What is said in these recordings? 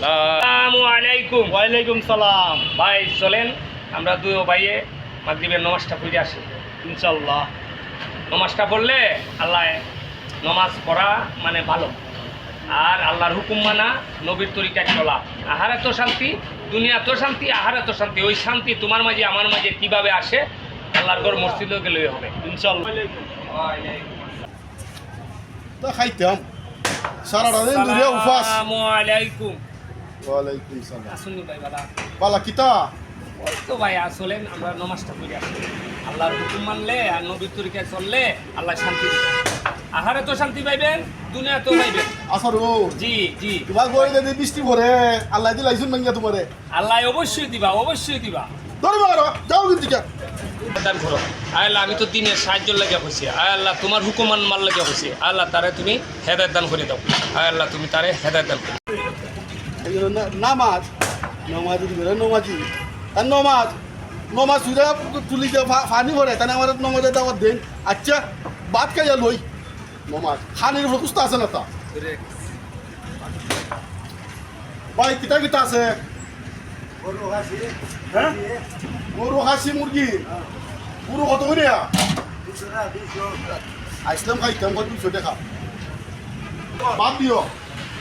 আসসালামু আলাইকুম। ওয়ালাইকুম সালাম। ভাই চলেন আমরা দুই ভাইয়ে মাগরিবের নমাজটা পড়ে আসি ইনশাল্লাহ নমাজটা পড়লে আল্লাহ নমাজ পড়া মানে ভালো। আর আল্লাহর হুকুম মানা নবীর তরিকায় চলা আহার এত শান্তি দুনিয়া তো শান্তি আহার এত শান্তি। ওই শান্তি তোমার মাঝে আমার মাঝে কীভাবে আসে আল্লাহর ঘর মসজিদও গেলেই হবে ইনশাল্লাহ খাইতাম। সারাটা দিন ধরে উপাস। আসসালামু আলাইকুম। ওয়ালাইকুম আসুন ভাই বাবা। বালা কিতা? ওই তো ভাই আসলেন আমরা নমাজটা পড়ে আসি আল্লাহর হুকুম মানলে আর নবীর তরিকায় চললে আল্লাহ শান্তি আহারে তো শান্তি পাইবেন দুনিয়া তো পাইবেন। আসর ও। জি জি। তোমার বই যদি বৃষ্টি পড়ে। আল্লাহ দিল আইসুন মাঙ্গিয়া তোমারে। আল্লাহ অবশ্যই দিবা অবশ্যই দিবা। যাও কিন্তু দান করো আয় আল্লাহ আমি তো দিনের সাহায্য লাগে হয়েছি আয় আল্লাহ তোমার হুকুমান মাল লাগে হয়েছি আল্লাহ তারে তুমি হেদায়ত দান করে দাও। আয় আল্লাহ তুমি তারে হেদায়ত দান করে না- নামাজ। নমাজ দিবে নমাজি। আর নমাজ নমাজ সুদা তুলি যে ফানি ভরে। তাহলে আমার নমাজের দাওয়াত দেন। আচ্ছা বাদ খাইয়া লই নমাজ। খানির উপর কুস্তা আছে না তা? ভাই কিতা কিতা আছে? হ্যাঁ? গরু হাসি মুরগি। গরু কত করে? আইসলাম খাইতাম কত দুশো টাকা? বাদ দিও।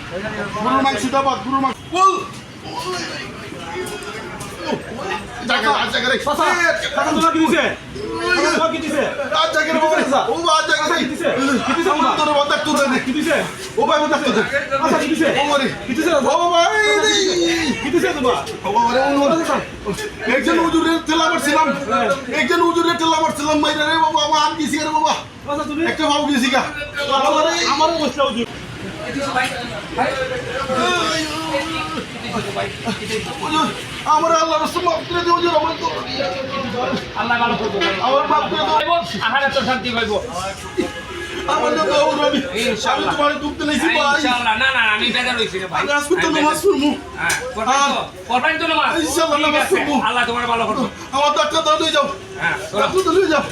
গরুর মাংসটা বাদ গরুর মাংস। কুল আর জায়গা রে টাকা তোমার কি দিছে তোমার কি দিছে আর জায়গা রে বাবা ও বা জায়গা রে কি দিছে কি দিছে আমার তোর বাদ তুই দে কি দিছে ও ভাই বাদ তুই দে কি দিছে ও মরে কি দিছে ও ভাই কি দিছে তোমার। ও মরে ও মরে একজন উজুরে তেলা মারছিলাম। একজন উজুরে তেলা মারছিলাম মাইরা রে বাবা আমার আর দিছি রে বাবা। একটা ভাব গেছি গা। আমার অবস্থা উজু আমার আল্লাহ রসুল মাফ করে দিও যে তো আল্লাহ ভালো করব আমার বাপ করে দাও। আহারে তো শান্তি পাইবো। আমার তো রবি আমি ইনশাআল্লাহ। তোমার দুঃখ দিলাইছি ভাই। ইনশাআল্লাহ। না না আমি বেজার হইছি রে ভাই। আজকে তো নামাজ পড়মু হ্যাঁ করবেন তো? নামাজ? ইনশাআল্লাহ নামাজ আছে, আল্লাহ তোমার ভালো করব। আমার ডাক্তার দাও লই যাও। হ্যাঁ চলো দাও লই যাও।